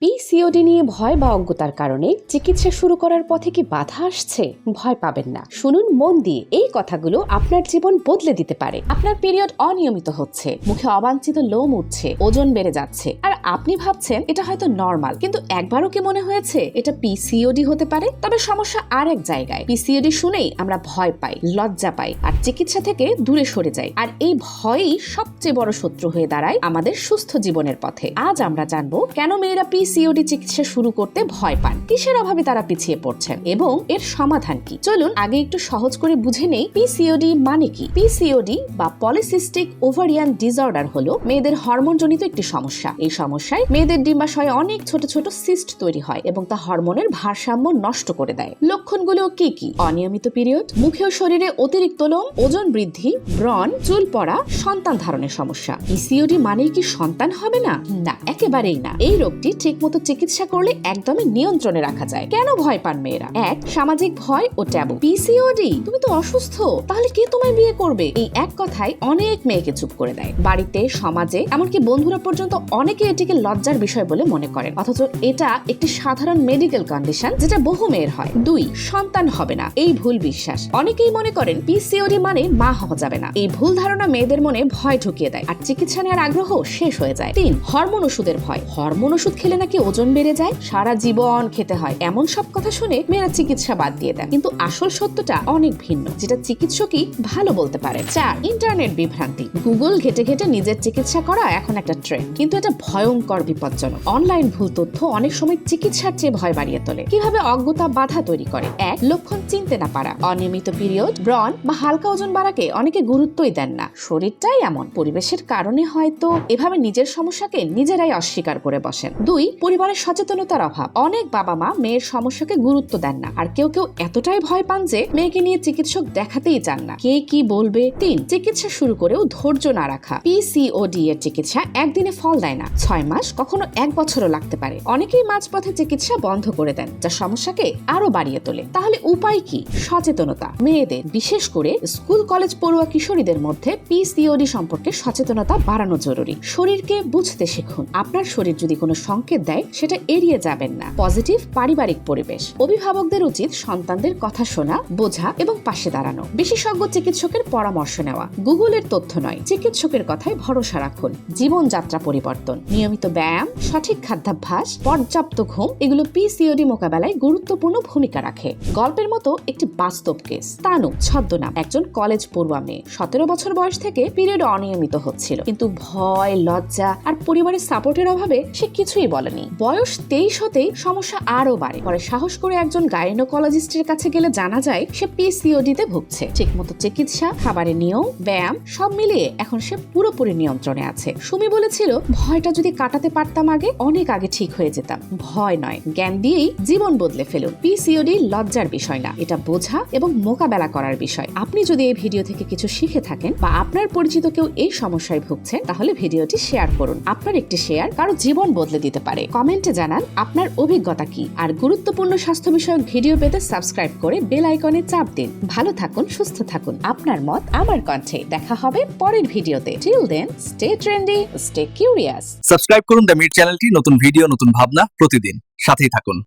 be PCOD নিয়ে ভয় বা অজ্ঞতার কারণে চিকিৎসা শুরু করার পথে কি বাধা আসছে? ভয় পাবেন না। শুনুন মন দিয়ে। এই কথাগুলো আপনার জীবন বদলে দিতে পারে। আপনার পিরিয়ড অনিয়মিত হচ্ছে। মুখে অবাঞ্ছিত লোম উঠছে। ওজন বেড়ে যাচ্ছে। আর আপনি ভাবছেন, এটা হয়তো নর্মাল কিন্তু একবারও কি মনে হয়েছে, এটা পিসিওডি হতে পারে? তবে সমস্যা আর এক জায়গায় পিসিওডি শুনেই আমরা ভয় পাই, লজ্জা পাই, আর চিকিৎসা থেকে দূরে সরে যাই। আর এই ভয়ই সবচেয়ে বড় শত্রু হয়ে দাঁড়ায় আমাদের সুস্থ জীবনের পথে। আজ আমরা জানব, কেন মেয়েরা পিসিওডি চিকিৎসা শুরু করতে ভয় পান। কিসের অভাবে তারা পিছিয়ে পড়ছেন এবং এর সমাধান কি? চলুন আগে একটু সহজ করে বুঝে নেই পিসিওডি মানে কি? পিসিওডি বা পলিসিস্টিক ওভারিয়ান ডিসঅর্ডার হলো মেয়েদের হরমোনজনিত একটি সমস্যা। এই সমস্যায় মেয়েদের ডিম্বাশয়ে অনেক ছোট ছোট সিস্ট তৈরি হয় এবং তা হরমোনের ভারসাম্য নষ্ট করে দেয়। লক্ষণগুলো কি কি? অনিয়মিত পিরিয়ড মুখে ও শরীরে অতিরিক্ত লোম, ওজন বৃদ্ধি, ব্রণ, চুল পড়া, সন্তান ধারণের সমস্যা। পিসিওডি মানেই কি সন্তান হবে না? না, একেবারেই না। এই রোগটি ঠিকমতো চিকিৎসা করলে একদমই নিয়ন্ত্রণে রাখা যায়। কেন ভয় পান মেয়েরা? এক, সামাজিক ভয় ও ট্যাবু। পিসিওডি তুমি তো অসুস্থ। তাহলে কে তোমায় বিয়ে করবে? এই এক কথায় অনেক মেয়েকে চুপ করে দেয়। বাড়িতে, সমাজে, এমনকি বন্ধুরা পর্যন্ত অনেকে এটিকে লজ্জার বিষয় বলে মনে করেন। অথচ এটা একটি সাধারণ মেডিকেল কন্ডিশন যেটা বহু মেয়ের হয়। দুই, সন্তান হবে না। এই ভুল বিশ্বাস। অনেকেই মনে করেন পিসিওডি মানে মা হওয়া যাবে না। এই ভুল ধারণা মেয়েদের মনে ভয় ঢুকিয়ে দেয়। আর চিকিৎসা নেওয়ার আগ্রহ শেষ হয়ে যায়। তিন, হরমোন ওষুধের ভয়। হরমোন ওষুধ খেলে নাকি ওজন বেড়ে যায়, সারা জীবন খেতে হয়। এমন সব কথা শুনে মেয়েরা চিকিৎসা বাদ দিয়ে দেয় কিন্তু আসল সত্যটা অনেক ভিন্ন, যেটা চিকিৎসকই ভালো বলতে পারে চার, ইন্টারনেট বিভ্রান্তি। গুগল ঘেটে ঘেটে নিজের চিকিৎসা করা এখন একটা ট্রেন্ড কিন্তু এটা ভয়ঙ্কর, বিপজ্জনক। অনলাইন ভুল তথ্য অনেক সময় চিকিৎসার চেয়ে ভয় বাড়িয়ে তোলে। কীভাবে অজ্ঞতা বাধা তৈরি করে? এক, লক্ষণ চিনতে না পারা। অনিয়মিত পিরিয়ড ব্রণ বা হালকা ওজন বাড়াকে অনেকে গুরুত্বই দেন না। শরীরটাই এমন, পরিবেশের কারণে হয়তো এভাবে নিজের সমস্যাকে নিজেরাই অস্বীকার করে বসেন। দুই পরিবারের সচেতনতার অভাব। অনেক বাবা মা মেয়ের সমস্যাকে গুরুত্ব দেন না। আর কেউ কেউ এতটাই ভয় পান যে মেয়েকে নিয়ে চিকিৎসক দেখাতেই চান না। কে কি বলবে? তিন, চিকিৎসা শুরু করেও ধৈর্য না রাখা। পিসিওডি এর চিকিৎসা একদিনে ফল দেয় না। ছয় মাস, কখনো এক বছরও লাগতে পারে। অনেকেই মাঝপথে চিকিৎসা বন্ধ করে দেন, যা সমস্যাকে আরও বাড়িয়ে তোলে। তাহলে উপায় কি? সচেতনতা। মেয়েদের, বিশেষ করে স্কুল, কলেজ পড়ুয়া কিশোরীদের মধ্যে পিসিওডি সম্পর্কে সচেতনতা বাড়ানো জরুরি। শরীরকে বুঝতে শিখুন। আপনার শরীর যদি কোনো সংকেত দেয় সেটা এড়িয়ে যাবেন না। পজিটিভ পারিবারিক পরিবেশ। অভিভাবকদের উচিত সন্তানদের কথা শোনা, বোঝা এবং পাশে দাঁড়ানো। বিশেষজ্ঞ চিকিৎসকের পরামর্শ নেওয়া। গুগলের তথ্য নয়, চিকিৎসকের কথায় ভরসা রাখুন। জীবনযাত্রা পরিবর্তন, নিয়মিত ব্যায়াম, সঠিক খাদ্যাভ্যাস, পর্যাপ্ত ঘুম, এগুলো পিসিওডি মোকাবেলায় গুরুত্বপূর্ণ ভূমিকা রাখে। গল্পের মতো একটি বাস্তব কেস। তানু, ছদ্মনাম, একজন কলেজ পড়ুয়া মেয়ে। সতেরো বছর বয়স থেকে পিরিয়ড অনিয়মিত হচ্ছিল। কিন্তু ভয়, লজ্জা আর পরিবারের সাপোর্টের অভাবে সে কিছুই বলেনি। বয়স তেইশ হতেই সমস্যা আরও বাড়ে। পরে সাহস করে একজন গাইনোকোলজিস্টের কাছে গেলে জানা যায়, সে পিসিওডি তে ভুগছে। ঠিকমতো চিকিৎসা, খাবারের নিয়ম, ব্যায়াম, সব মিলিয়ে এখন সে পুরোপুরি নিয়ন্ত্রণে আছে। সুমি বলেছিল, ভয়টা যদি কাটাতে পারতাম আগে, অনেক আগে ঠিক হয়ে যেতাম। ভয় নয়, জ্ঞান দিয়েই জীবন বদলে ফেলুন। পিসিওডি লজ্জার বিষয় না। এটা বোঝা এবং মোকাবেলা করার বিষয়। আপনি যদি এই ভিডিও থেকে কিছু শিখে থাকেন বা আপনার পরিচিত কেউ এই সমস্যায় ভুগছেন, তাহলে ভিডিওটি শেয়ার করুন। আপনার একটি শেয়ার কারও জীবন বদলে দিতে পারে। কমেন্টে জানান আপনার অভিজ্ঞতা কি। আর গুরুত্বপূর্ণ স্বাস্থ্য বিষয়ক ভিডিও পেতে সাবস্ক্রাইব করে বেল আইকনে চাপ দিন। ভালো থাকুন, সুস্থ থাকুন। আপনার মত আমার কণ্ঠে। দেখা হবে পরের ভিডিওতে। Till then stay trendy stay curious subscribe করুন দ্য মিট চ্যানেলটি। নতুন ভিডিও, নতুন ভাবনা প্রতিদিন। সাথেই থাকুন।